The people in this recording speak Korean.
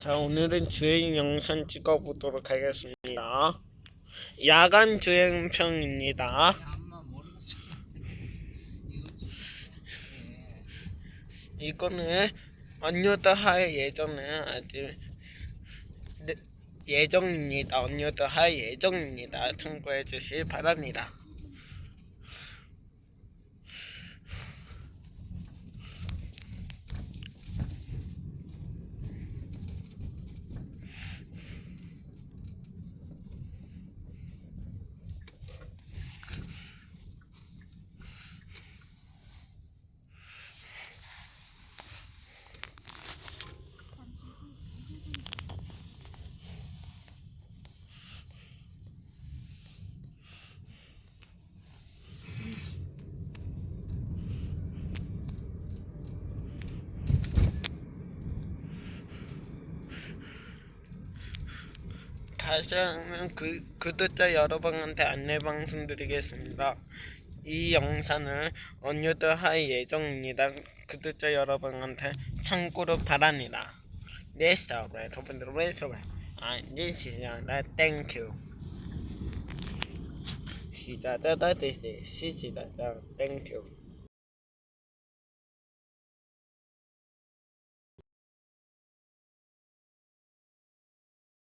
자, 오늘은 주행 영상 찍어보도록 하겠습니다. 야간 주행평입니다. 이거는 언유도 할 예정은 아직 네, 예정입니다. 언유도 할 예정입니다. 참고해 주실 바랍니다. 다시 한번 그, 구독자 여러분한테 안내 방송 드리겠습니다. 이 영상을 언유도 할 예정입니다. 구독자 여러분한테 참고로 바랍니다. 네, 스타브레, 저분들 왜 스타브레? 아, 네, 시작다, 땡큐. 시작 다, 다시, 시작 다, 땡큐.